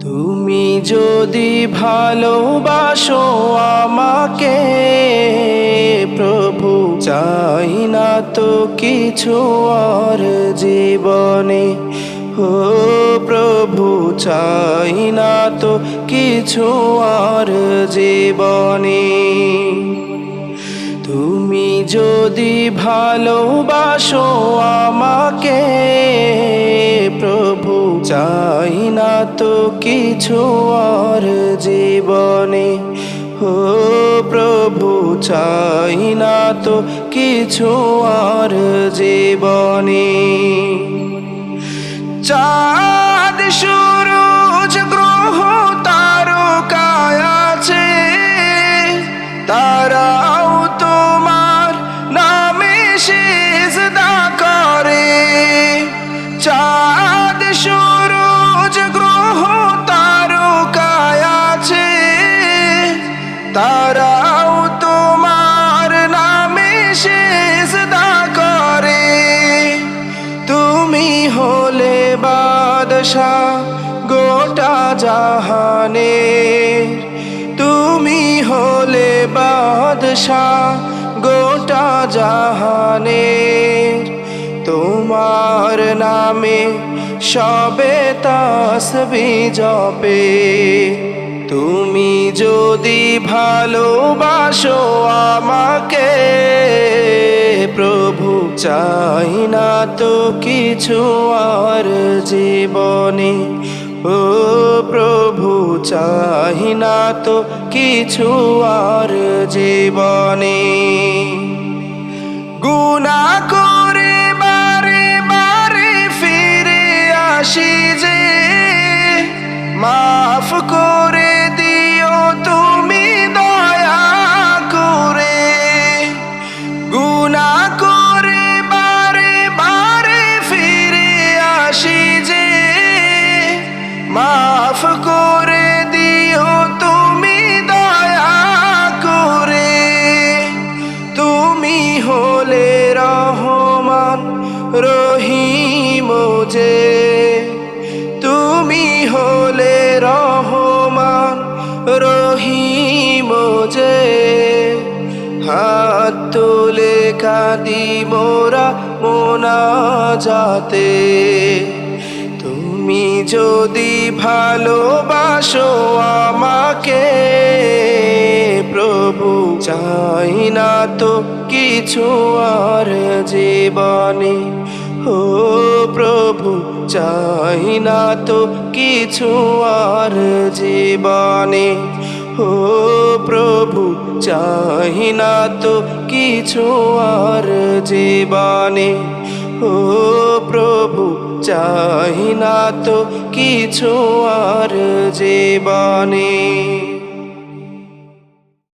তুমি যদি ভালোবাসো আমাকে, প্রভু চাই না তো কিছু আর জীবনে। ও প্রভু চাই না তো কিছু আর জীবনে। তুমি যদি ভালোবাসো চাই না তো কিছু আর জীবনে। ও প্রভু, চাই না তো কিছু আর জীবনে। চাঁদ, সূরজ, গ্রহ, তারকায় আছে। তারাও তারাও তোমার নামে সিজদা করে। তুমি হলে বাদশাহ গোটা জাহানে তুমি হলে বাদশাহ গোটা জাহানে তোমার নামে সবে তাসবি জপে। তুমি যদি ভালোবাসো আমাকে, প্রভু চাই না তো কিছু আর জীবনে। ও প্রভু চাই না তো কিছু আর জীবনে। গুনা করে বারে বারে ফিরে আসি যে, মাফ করে রহিম যে, তুমি হলে রহমান রহিম যে। হাত তুলে কাঁদি মোরা মোনা যাতে তুমি যদি ভালোবাসো আমাকে, প্রভু চাই না তো কিছু আর জীবনে। ও প্রভু, চাই না তো কিছু আর জীবনে। ও প্রভু, চাই না তো কিছু আর জীবনে। ও প্রভু, চাই না তো কিছু আর জীবনে।